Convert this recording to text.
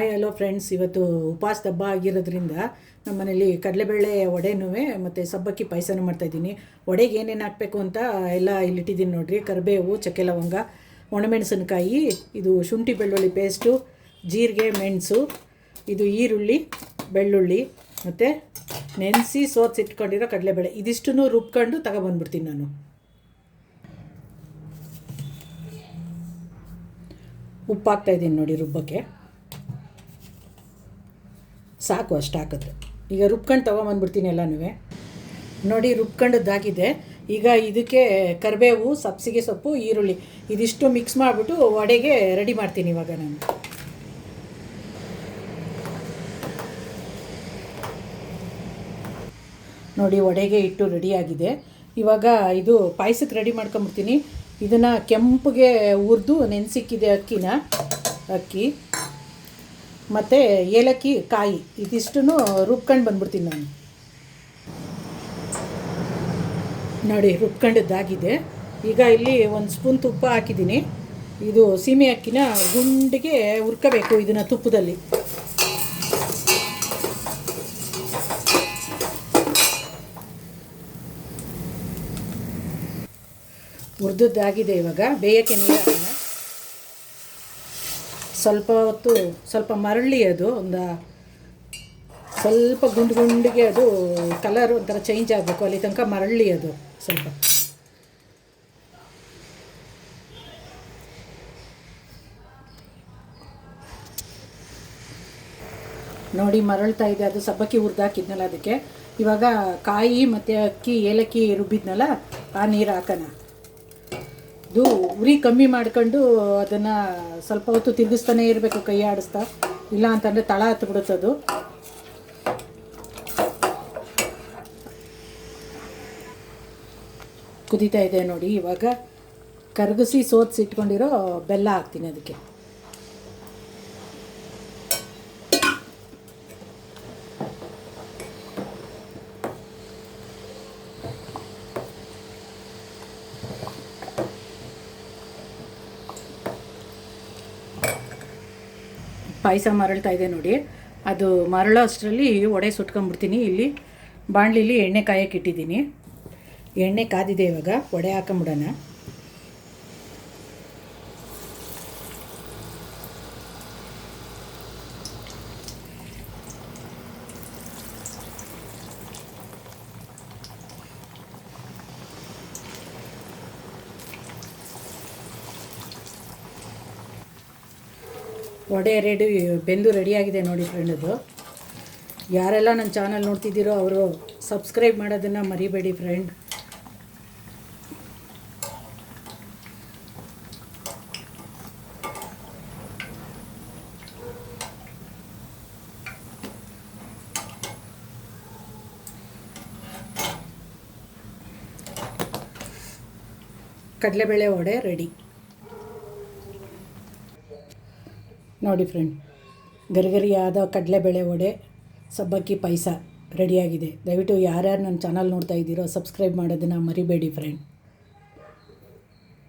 Hi hello friends ಇವತ್ತು ಉಪವಾಸ ಹಬ್ಬ ಆಗಿರೋದ್ರಿಂದ ನಮ್ಮ ಮನೇಲಿ ಕಡಲೆಬೇಳೆ ಒಡೆನೂ ಮತ್ತು ಸಬ್ಬಕ್ಕಿ ಪಾಯಸನೂ ಮಾಡ್ತಾಯಿದ್ದೀನಿ ವಡೆಗೆ ಏನೇನು ಹಾಕಬೇಕು ಅಂತ ಎಲ್ಲ ಇಲ್ಲಿಟ್ಟಿದ್ದೀನಿ ನೋಡಿರಿ. ಕರಿಬೇವು, ಚಕ್ಕೆ ಲವಂಗ, ಒಣಮೆಣಸಿನ್ಕಾಯಿ, ಇದು ಶುಂಠಿ ಬೆಳ್ಳುಳ್ಳಿ ಪೇಸ್ಟು ಜೀರಿಗೆ, ಮೆಣಸು, ಇದು ಈರುಳ್ಳಿ, ಬೆಳ್ಳುಳ್ಳಿ, ಮತ್ತು ನೆನೆಸಿ ಸೋಸಿಟ್ಕೊಂಡಿರೋ ಕಡಲೆಬೇಳೆ. ಇದಿಷ್ಟನ್ನು ರುಬ್ಕೊಂಡು ತಗೊಬಂದ್ಬಿಡ್ತೀನಿ ನಾನು. ಉಪ್ಪು ಹಾಕ್ತಾಯಿದ್ದೀನಿ ನೋಡಿ ರುಬ್ಬಕ್ಕೆ. ಸಾಕು ಅಷ್ಟು ಹಾಕಿದ್ರೆ. ಈಗ ರುಬ್ಕೊಂಡು ತೊಗೊಂಬಂದ್ಬಿಡ್ತೀನಿ ಎಲ್ಲನೂ ನೋಡಿ ರುಬ್ಕೊಂಡದ್ದಾಗಿದೆ. ಈಗ ಇದಕ್ಕೆ ಕರಿಬೇವು, ಸಬ್ಸಿಗೆ ಸೊಪ್ಪು, ಈರುಳ್ಳಿ. ಇದಿಷ್ಟು ಮಿಕ್ಸ್ ಮಾಡಿಬಿಟ್ಟು ವಡೆಗೆ ರೆಡಿ ಮಾಡ್ತೀನಿ ಇವಾಗ ನಾನು. ನೋಡಿ ವಡೆಗೆ ಇಟ್ಟು ರೆಡಿಯಾಗಿದೆ ಇವಾಗ ಇದು ಪಾಯಸಕ್ಕೆ ರೆಡಿ ಮಾಡ್ಕೊಂಬಿಡ್ತೀನಿ. ಇದನ್ನು ಕೆಂಪಗೆ ಹುರಿದು ನೆನೆಸಿಕ್ಕಿದೆ ಅಕ್ಕಿನ. ಅಕ್ಕಿ. ಮತ್ತು ಏಲಕ್ಕಿ, ಕಾಯಿ, ಇದಿಷ್ಟನ್ನು ರುಬ್ಕೊಂಡು ಬಂದ್ಬಿಡ್ತೀನಿ ನಾನು. ನೋಡಿ, ರುಬ್ಕೊಂಡಿದ್ದಾಗಿದೆ. ಈಗ ಇಲ್ಲಿ ಒಂದು ಸ್ಪೂನ್ ತುಪ್ಪ ಹಾಕಿದ್ದೀನಿ. ಇದು ಸೀಮೆ ಅಕ್ಕಿನ ಗುಂಡಿಗೆ ಹುರ್ಕೋಬೇಕು ಇದನ್ನು ತುಪ್ಪದಲ್ಲಿ. ಹುರಿದದ್ದಾಗಿದೆ ಇವಾಗ. ಬೇಯಕ್ಕೆ ನೀರು ಹಾಕೋಣ ಸ್ವಲ್ಪ ಹೊತ್ತು ಸ್ವಲ್ಪ ಮರಳಿ ಅದು, ಒಂದು ಸ್ವಲ್ಪ ಗುಂಡು ಗುಂಡಿಗೆ ಅದು ಕಲರ್ ಒಂಥರ ಚೇಂಜ್ ಆಗಬೇಕು, ಅಲ್ಲಿ ತನಕ ಮರಳಿ ಅದು ಸ್ವಲ್ಪ. ನೋಡಿ ಮರಳ್ತಾ ಇದೆ, ಅದು ಸಬ್ಬಕ್ಕಿ ಹುರಿದಾಕಿದ್ನಲ್ಲ ಅದಕ್ಕೆ. ಇವಾಗ ಕಾಯಿ ಮತ್ತು ಅಕ್ಕಿ, ಏಲಕ್ಕಿ ರುಬ್ಬಿದ್ನಲ್ಲ, ಆ ನೀರು ಹಾಕೋಣ. ಇದು ಉರಿ ಕಮ್ಮಿ ಮಾಡ್ಕೊಂಡು ಅದನ್ನು ಸ್ವಲ್ಪ ಹೊತ್ತು ತಿರುಗಿಸ್ತಾನೆ ಇರಬೇಕು, ಕೈ ಆಡಿಸ್ತಾ. ಇಲ್ಲ ಅಂತಂದರೆ ತಳ ಹತ್ಬಿಡುತ್ತದು ಕುದೀತಾ ಇದೆ ನೋಡಿ, ಇವಾಗ ಕರಗಿಸಿ ಸೋದಿಸಿ ಇಟ್ಕೊಂಡಿರೋ ಬೆಲ್ಲ ಹಾಕ್ತೀನಿ ಅದಕ್ಕೆ. ಪಾಯಸ ಮರಳ್ತಾ ಇದೆ ನೋಡಿ. ಅದು ಮರಳೋ ಅಷ್ಟರಲ್ಲಿ ಒಡೆ ಸುಟ್ಕೊಂಬಿಡ್ತೀನಿ ಇಲ್ಲಿ ಬಾಣಲಿಲಿ ಎಣ್ಣೆ ಕಾಯಕ್ಕೆ ಇಟ್ಟಿದ್ದೀನಿ. ಎಣ್ಣೆ ಕಾದಿದೆ ಇವಾಗ. ವಡೆ ಹಾಕೊಂಬಿಡೋಣ. ವಡೆ ರೆಡಿ ಬೆಂದು ರೆಡಿಯಾಗಿದೆ ನೋಡಿ ಫ್ರೆಂಡದು ಯಾರೆಲ್ಲ ನನ್ನ ಚಾನಲ್ ನೋಡ್ತಿದ್ದೀರೋ ಅವರು ಸಬ್ಸ್ಕ್ರೈಬ್ ಮಾಡೋದನ್ನು ಮರಿಬೇಡಿ ಫ್ರೆಂಡ್ ಕಡಲೆಬೇಳೆ ವಡೆ ರೆಡಿ ನೋಡಿ ಫ್ರೆಂಡ್ ಗರಿಗರಿಯಾದ ಕಡಲೆಬೇಳೆ ವಡೆ, ಸಬ್ಬಕ್ಕಿ ಪಾಯಸ ರೆಡಿಯಾಗಿದೆ ದಯವಿಟ್ಟು ಯಾರ್ಯಾರು ನನ್ನ ಚಾನಲ್ ನೋಡ್ತಾ ಇದ್ದೀರೋ ಸಬ್ಸ್ಕ್ರೈಬ್ ಮಾಡೋದನ್ನು ಮರಿಬೇಡಿ ಫ್ರೆಂಡ್